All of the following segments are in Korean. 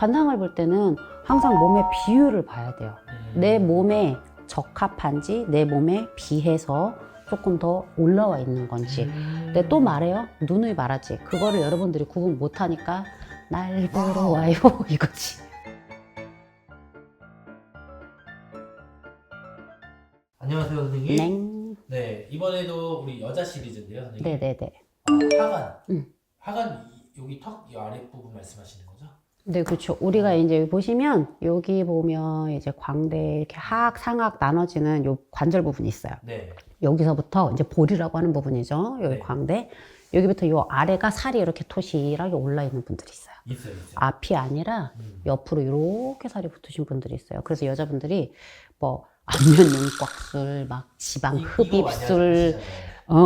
관상을 볼 때는 항상 몸의 비율을 봐야 돼요. 음. 내 몸에 적합한지 내 몸에 비해서 조금 더 올라와 있는 건지. 음. 근데 또 말해요. 누누이 말하지. 그거를 여러분들이 구분 못하니까 날 보러 와요 이거지. 안녕하세요 선생님. 냉. 네 이번에도 우리 여자 시리즈인데요 선생님. 네네네. 아, 하관. 음. 하관 이- 여기 턱이 아랫 부분 말씀하시는 거죠? 네, 그렇죠. 우리가 이제 보시면 여기 보면 이제 광대 이렇게 하악, 상악 나눠지는 요 관절 부분이 있어요. 네. 여기서부터 이제 볼이라고 하는 부분이죠. 여기 네. 광대. 여기부터 요 아래가 살이 이렇게 토실하게 올라 있는 분들이 있어요. 있어요 있어요. 앞이 아니라 음. 옆으로 이렇게 살이 붙으신 분들이 있어요. 그래서 여자분들이 뭐 안면 윤곽술, 막 지방 흡입술. 어,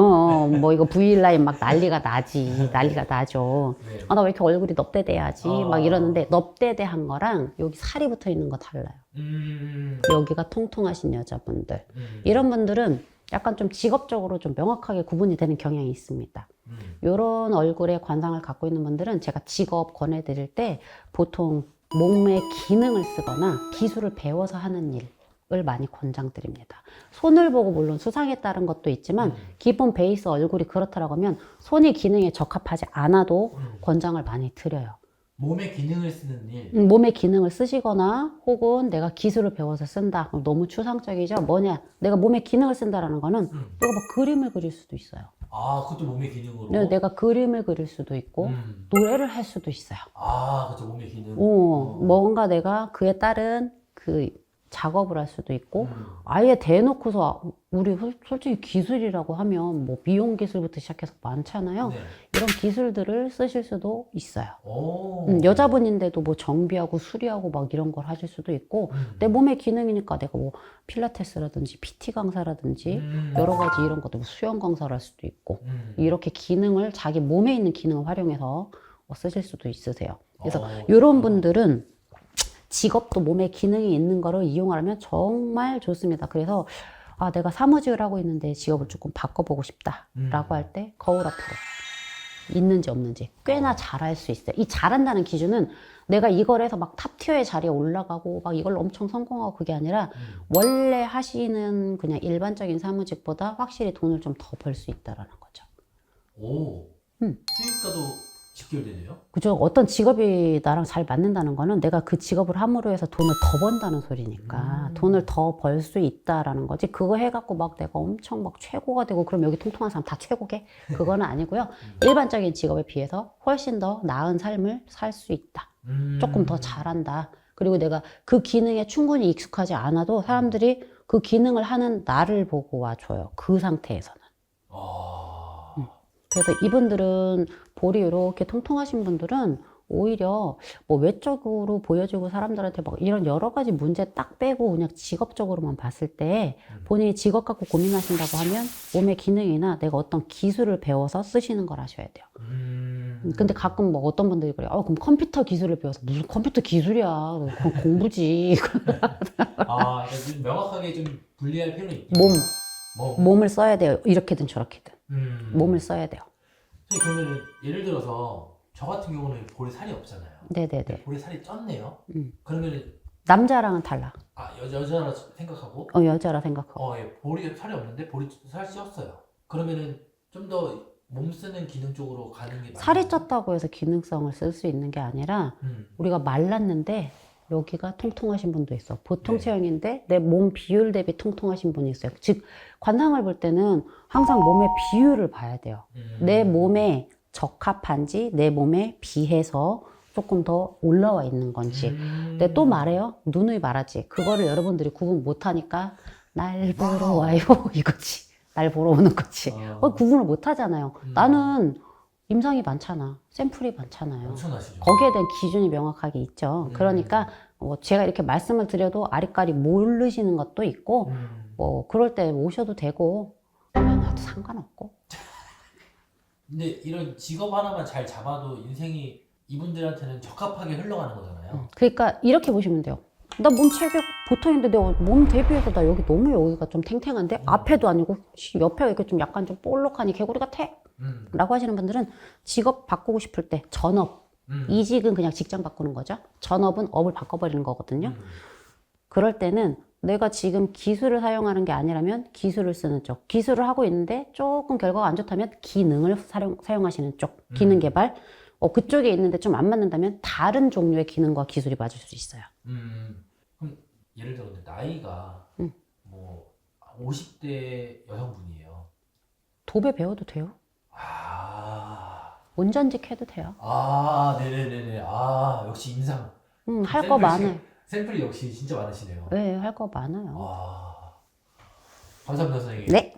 어, 뭐 이거 V 라인 막 난리가 나지, 난리가 나죠. 네. 아, 나 왜 이렇게 얼굴이 넙대대하지? 어. 막 이러는데 넙대대한 거랑 여기 살이 붙어 있는 거 달라요. 음. 여기가 통통하신 여자분들. 음. 이런 분들은 약간 좀 직업적으로 좀 명확하게 구분이 되는 경향이 있습니다. 음. 이런 얼굴의 관상을 갖고 있는 분들은 제가 직업 권해드릴 때 보통 몸의 기능을 쓰거나 기술을 배워서 하는 일 을 많이 권장드립니다. 손을 보고 물론 수상에 따른 것도 있지만 음. 기본 베이스 얼굴이 그렇다라고 하면 손이 기능에 적합하지 않아도 음. 권장을 많이 드려요. 몸의 기능을 쓰는 일. 음, 몸의 기능을 쓰시거나 혹은 내가 기술을 배워서 쓴다. 그럼 너무 추상적이죠. 뭐냐? 내가 몸의 기능을 쓴다라는 거는 음. 내가 막 그림을 그릴 수도 있어요. 아 그것도 몸의 기능으로. 네, 내가 그림을 그릴 수도 있고 음. 노래를 할 수도 있어요. 아 그렇죠 몸의 기능. 어, 뭔가 내가 그에 따른 그 작업을 할 수도 있고 음. 아예 대놓고서 우리 솔- 솔직히 기술이라고 하면 뭐 미용 기술부터 시작해서 많잖아요. 네. 이런 기술들을 쓰실 수도 있어요. 오. 음, 여자분인데도 뭐 정비하고 수리하고 막 이런 걸 하실 수도 있고 음. 내 몸의 기능이니까 내가 뭐 필라테스라든지 PT 강사라든지 음. 여러 가지 이런 것도 뭐 수영 강사를 할 수도 있고 음. 이렇게 기능을 자기 몸에 있는 기능을 활용해서 어, 쓰실 수도 있으세요. 그래서 어. 이런 분들은 직업도 몸에 기능이 있는 거를 이용하면 정말 좋습니다. 그래서 아 내가 사무직을 하고 있는데 직업을 조금 바꿔보고 싶다라고 음. 할때 거울 앞으로 있는지 없는지 꽤나 잘할 수 있어요. 이 잘한다는 기준은 내가 이걸 해서 막 탑티어의 자리에 올라가고 막 이걸 엄청 성공하고 그게 아니라 음. 원래 하시는 그냥 일반적인 사무직보다 확실히 돈을 좀 더 벌 수 있다라는 거죠. 오. 음. 수익과도 직결되네요. 그죠? 어떤 직업이 나랑 잘 맞는다는 거는 내가 그 직업을 함으로 해서 돈을 더 번다는 소리니까 음. 돈을 더 벌 수 있다라는 거지. 그거 해갖고 막 내가 엄청 막 최고가 되고 그럼 여기 통통한 사람 다 최고게? 그거는 아니고요. 음. 일반적인 직업에 비해서 훨씬 더 나은 삶을 살 수 있다. 음. 조금 더 잘한다. 그리고 내가 그 기능에 충분히 익숙하지 않아도 사람들이 그 기능을 하는 나를 보고 와줘요. 그 상태에서는. 아. 음. 그래서 이분들은 볼이 이렇게 통통하신 분들은 오히려 뭐 외적으로 보여지고 사람들한테 막 이런 여러 가지 문제 딱 빼고 그냥 직업적으로만 봤을 때 음. 본인이 직업 갖고 고민하신다고 하면 몸의 기능이나 내가 어떤 기술을 배워서 쓰시는 걸 하셔야 돼요. 음. 근데 가끔 뭐 어떤 분들이 그래요. 어, 그럼 컴퓨터 기술을 배워서 무슨 컴퓨터 기술이야. 그건 공부지. 아, 명확하게 좀 분리할 필요는 있겠다. 몸, 몸. 몸을 써야 돼요. 이렇게든 저렇게든. 음. 몸을 써야 돼요. 그러면 예를 들어서 저 같은 경우는 볼에 살이 없잖아요. 네네네. 볼에 살이 쪘네요. 음. 그러면 남자랑은 달라. 아 여, 여자라 생각하고 어, 여자라 생각하고. 어, 예, 볼이 살이 없는데 볼이 살이 쪘어요. 그러면은 좀 더 몸 쓰는 기능 쪽으로 가는 게 살이 맞나요? 쪘다고 해서 기능성을 쓸 수 있는 게 아니라 음. 우리가 말랐는데 여기가 통통하신 분도 있어. 보통 네. 체형인데 내 몸 비율 대비 통통하신 분이 있어요. 즉 관상을 볼 때는 항상 몸의 비율을 봐야 돼요. 음. 내 몸에 적합한지 내 몸에 비해서 조금 더 올라와 있는 건지. 음. 근데 또 말해요. 누누이 말하지. 그거를 여러분들이 구분 못하니까 날 보러 와우. 와요. 이거지. 날 보러 오는 거지. 어. 어, 구분을 못 하잖아요. 음. 나는 임상이 많잖아. 샘플이 많잖아요. 엄청나시죠? 거기에 대한 기준이 명확하게 있죠. 음. 그러니까 뭐 제가 이렇게 말씀을 드려도 아리까리 모르시는 것도 있고 음. 뭐 그럴 때 오셔도 되고 안 와도 상관없고 근데 이런 직업 하나만 잘 잡아도 인생이 이분들한테는 적합하게 흘러가는 거잖아요. 그러니까 이렇게 보시면 돼요. 나 몸 체격 보통인데 내가 몸 대비해서 나 여기 너무 여기가 좀 탱탱한데 음. 앞에도 아니고 씨, 옆에 이렇게 좀 약간 좀 볼록하니 개구리 같아 음. 라고 하시는 분들은 직업 바꾸고 싶을 때 전업 음. 이직은 그냥 직장 바꾸는 거죠. 전업은 업을 바꿔버리는 거거든요. 음. 그럴 때는 내가 지금 기술을 사용하는 게 아니라면 기술을 쓰는 쪽, 기술을 하고 있는데 조금 결과가 안 좋다면 기능을 사용, 사용하시는 쪽, 기능 음. 개발. 어, 그쪽에 있는데 좀 안 맞는다면 다른 종류의 기능과 기술이 맞을 수 있어요. 음. 그럼 예를 들어 나이가 음. 뭐 50대 여성분이에요. 도배 배워도 돼요. 아. 운전직 해도 돼요. 아, 네네네네. 아, 역시 인상. 음, 할 거 샘플이- 많아요. 샘플이 역시 진짜 많으시네요. 네, 할 거 많아요. 와. 감사합니다, 선생님. 네.